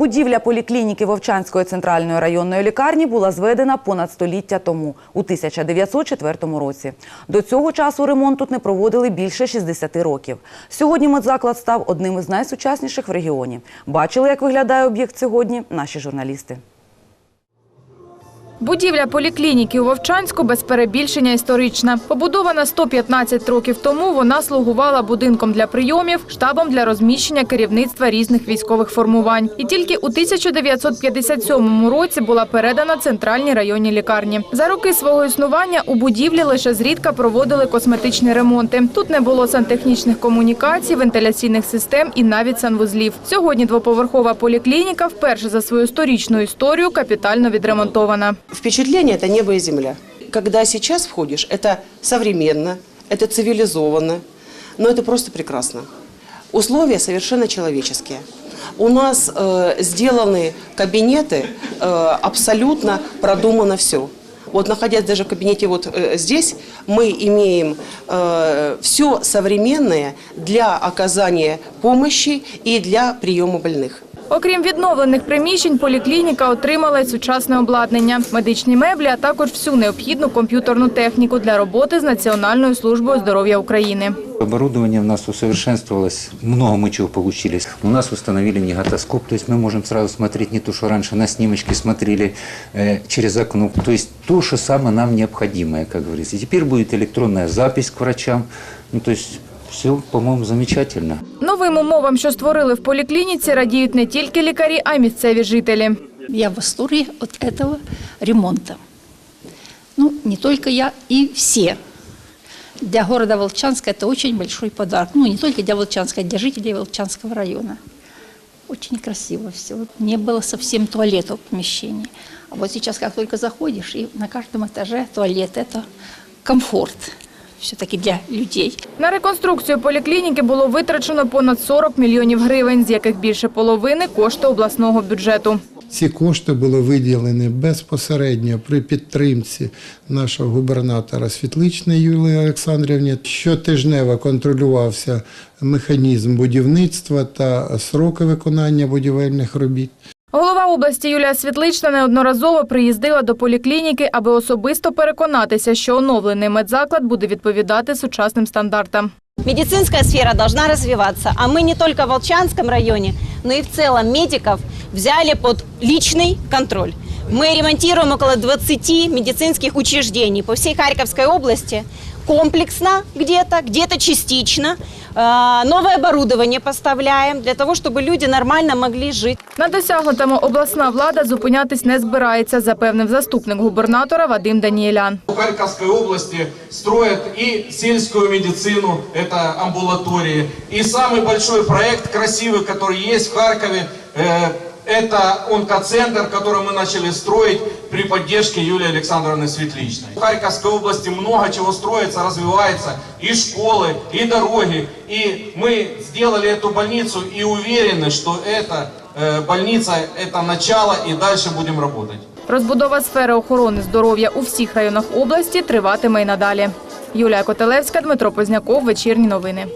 Будівля поліклініки Вовчанської центральної районної лікарні була зведена понад століття тому, у 1904 році. До цього часу ремонт тут не проводили більше 60 років. Сьогодні медзаклад став одним із найсучасніших в регіоні. Бачили, як виглядає об'єкт сьогодні наші журналісти. Будівля поліклініки у Вовчанську без перебільшення історична. Побудована 115 років тому, вона слугувала будинком для прийомів, штабом для розміщення керівництва різних військових формувань. І тільки у 1957 році була передана центральній районній лікарні. За роки свого існування у будівлі лише зрідка проводили косметичні ремонти. Тут не було сантехнічних комунікацій, вентиляційних систем і навіть санвузлів. Сьогодні двоповерхова поліклініка вперше за свою сторічну історію капітально відремонтована. Впечатление – это небо и земля. Когда сейчас входишь, это современно, это цивилизованно, но это просто прекрасно. Условия совершенно человеческие. У нас э, сделаны кабинеты, э, абсолютно продумано все. Вот находясь даже в кабинете вот э, здесь, мы имеем все современное для оказания помощи и для приема больных. Окрім відновлених приміщень, поліклініка отримала й сучасне обладнання, медичні меблі, а також всю необхідну комп'ютерну техніку для роботи з Національною службою здоров'я України. Оборудование у нас усовершенствовалось, много мы чего получились. У нас установили негатоскоп, то есть мы можем сразу смотреть не то, что раньше на снимочке смотрели э, через окно, то есть то, что самое нам необходимое, как говорится. И теперь будет электронная запись к врачам, ну то есть все, по-моему, замечательно. Новим умовам, що створили в поліклініці, радіють не тільки лікарі, а й місцеві жителі. Я в восторге от этого ремонта. Ну, не только я, и все. Для города Волчанска это очень большой подарок. Ну, не только для Волчанска, а для жителей Волчанского района. Очень красиво все. Вот не было совсем туалета в помещении. А вот сейчас, как только заходишь, и на каждом этаже туалет, это комфорт Все-таки для людей. На реконструкцію поліклініки було витрачено понад 40 мільйонів гривень, з яких більше половини – кошти обласного бюджету. Ці кошти були виділені безпосередньо при підтримці нашого губернатора Світличної Юлії Олександрівни. Щотижнево контролювався механізм будівництва та сроки виконання будівельних робіт. Голова області Юлія Світлична неодноразово приїздила до поліклініки, аби особисто переконатися, що оновлений медзаклад буде відповідати сучасним стандартам. Медицинская сфера должна развиваться, а мы не только в Волчанском районе, но и в целом медиков взяли под личный контроль. Мы ремонтируем около 20 медицинских учреждений по всей Харьковской области, комплексно где-то, где-то частично. Э, Новое оборудование поставляем для того, чтобы люди нормально могли жить. На досягнутому обласна влада зупинятись не збирається, запевнив заступник губернатора Вадим Даніелян. В Харьковской области строят и сельскую медицину, это амбулатории. И самый большой проект красивый, который есть в Харькове, э, это онкоцентр, который мы начали строить при поддержке Юлии Александровны Светличной. В Харьковской области много чего строится, развивается. И школы, и дороги. И мы сделали эту больницу и уверены, что эта э, больница – это начало, и дальше будем работать. Розбудова сфери охорони здоров'я у всіх районах області триватиме й надалі. Юлія Котелевська, Дмитро Позняков, Вечірні новини.